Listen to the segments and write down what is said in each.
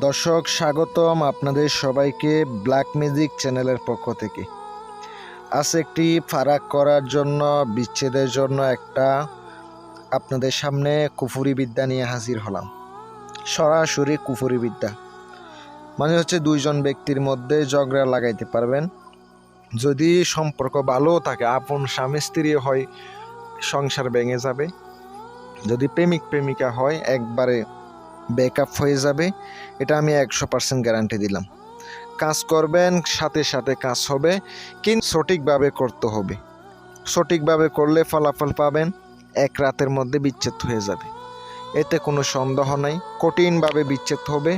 দর্শক, স্বাগতম আপনাদের সবাইকে ব্ল্যাক মিউজিক চ্যানেলের পক্ষ থেকে। আজ একটি ফারাক করার জন্য, বিচ্ছেদের জন্য একটা আপনাদের সামনে কুফুরি বিদ্যা নিয়ে হাজির হলাম। সরাসরি কুফুরি বিদ্যা। মানে হচ্ছে দুইজন ব্যক্তির মধ্যে ঝগড়া লাগাইতে পারবেন। যদি সম্পর্ক ভালো থাকে, আপন স্বামী স্ত্রী হয়, সংসার ভেঙে যাবে। যদি প্রেমিক প্রেমিকা হয়, একবারে ব্যাকআপ হয়ে যাবে, এটা আমি একশো পার্সেন্ট গ্যারান্টি দিলাম। কাজ করবেন, সাথে সাথে কাজ হবে, কিন্তু সঠিকভাবে করতে হবে। সঠিকভাবে করলে ফলাফল পাবেন, এক রাতের মধ্যে বিচ্ছেদ হয়ে যাবে। এতে কোনো সন্দেহ নাই, কঠিনভাবে বিচ্ছেদ হবে।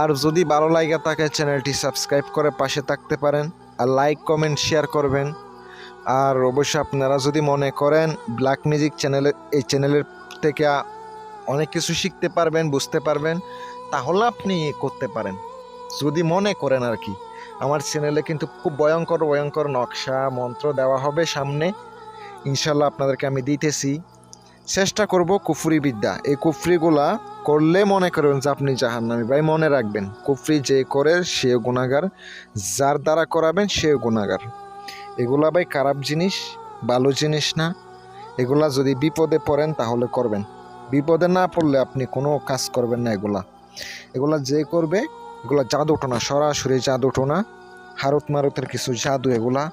আর যদি ভালো লাগে তাকে চ্যানেলটি সাবস্ক্রাইব করে পাশে থাকতে পারেন, আর লাইক, কমেন্ট, শেয়ার করবেন। আর অবশ্যই আপনারা যদি মনে করেন ব্ল্যাক মিউজিক চ্যানেলের এই চ্যানেলের থেকে অনেক কিছু শিখতে পারবেন, বুঝতে পারবেন, তাহলে আপনি করতে পারেন। যদি মনে করেন আর কি, আমার চ্যানেলে কিন্তু খুব ভয়ঙ্কর ভয়ঙ্কর নকশা, মন্ত্র দেওয়া হবে সামনে। ইনশাল্লাহ আপনাদেরকে আমি দিতেছি। চেষ্টা করব কুফরি বিদ্যা। এই কুফরিগুলা করলে মনে করবেন যে আপনি জাহান্নামি। ভাই, মনে রাখবেন, কুফরি যে করে সে গুণাগার যার দ্বারা করাবেন সে গুণাগার এগুলা ভাই খারাপ জিনিস, ভালো জিনিস না। এগুলা যদি বিপদে পড়েন তাহলে করবেন। বিপদে না পড়লে আপনি কোনো কাজ করবেন না এগুলা। এগুলা যে করবে, এগুলা জাদু টোনা সরাসরি জাদু টোনা হারত মারতের কিছু জাদু এগুলা।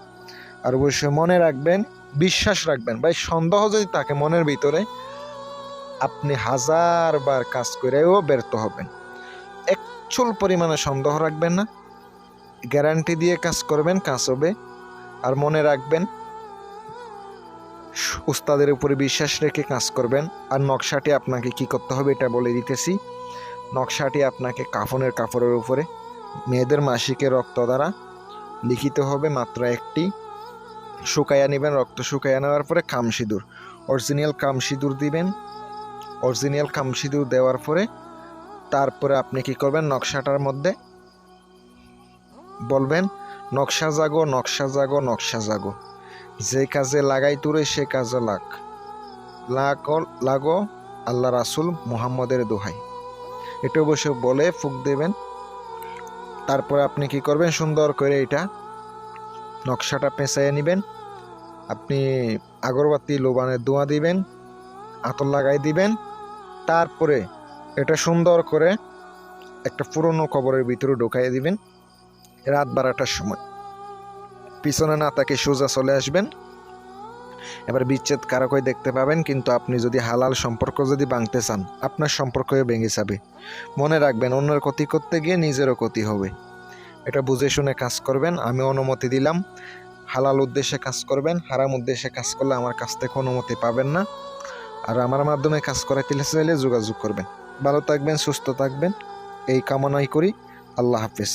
আর অবশ্যই মনে রাখবেন, বিশ্বাস রাখবেন। ভাই, সন্দেহ যদি থাকে মনের ভিতরে, আপনি হাজারবার কাজ করেও ব্যর্থ হবেন। একচুল পরিমাণে সন্দেহ রাখবেন না। গ্যারান্টি দিয়ে কাজ করবেন, কাজ হবে। আর মনে রাখবেন উস্তাদের উপরে বিশ্বাস রেখে কাজ করবেন। আর নকশাটি আপনাকে কি করতে হবে এটা বলে দিতেছি। নকশাটি আপনাকে কাফনের কাপড়ের উপরে, মেয়েদের মাসিকের রক্ত দ্বারা লিখিত হবে মাত্র একটি। শুকাইয়া নেবেন, রক্ত শুকাইয়া নেওয়ার পরে কাম সিঁদুর অরিজিনাল কাম সিঁদুর দিবেন। অরিজিনাল কাম সিঁদুর দেওয়ার পরে তারপরে আপনি কি করবেন? নকশাটার মধ্যে বলবেন, নকশা জাগো নকশা জাগো নকশা জাগো। যে কাজে লাগাই তুরে, সে কাজে লাগ। লাগো লাগো আল্লাহ রাসুল মুহাম্মদের দোহাই। এটা অবশ্য বলে ফুক দেবেন। তারপরে আপনি কি করবেন? সুন্দর করে এটা নকশাটা পেঁচাইয়ে নেবেন। আপনি আগরবাতি লোবানের ধোঁয়া দিবেন, আতর লাগাই দিবেন। তারপরে এটা সুন্দর করে একটা পুরনো কবরের ভিতরে ঢোকাই দিবেন। রাত বারোটার সময়। পিছনে না তাকে সোজা চলে আসবেন। এবার বিচ্ছেদ কারকই দেখতে পাবেন, কিন্তু আপনি যদি হালাল সম্পর্ক যদি ভাঙতে চান, আপনার সম্পর্কও ভেঙে যাবে। মনে রাখবেন, অন্যের ক্ষতি করতে গিয়ে নিজেরও ক্ষতি হবে। এটা বুঝে শুনে কাজ করবেন, আমি অনুমতি দিলাম। হালাল উদ্দেশ্যে কাজ করবেন, হারাম উদ্দেশ্যে কাজ করলে আমার কাছ থেকে অনুমতি পাবেন না। আর আমার মাধ্যমে কাজ করাইতে চাইলে যোগাযোগ করবেন। ভালো থাকবেন, সুস্থ থাকবেন। এই কামনাই করি। আল্লাহ হাফিজ।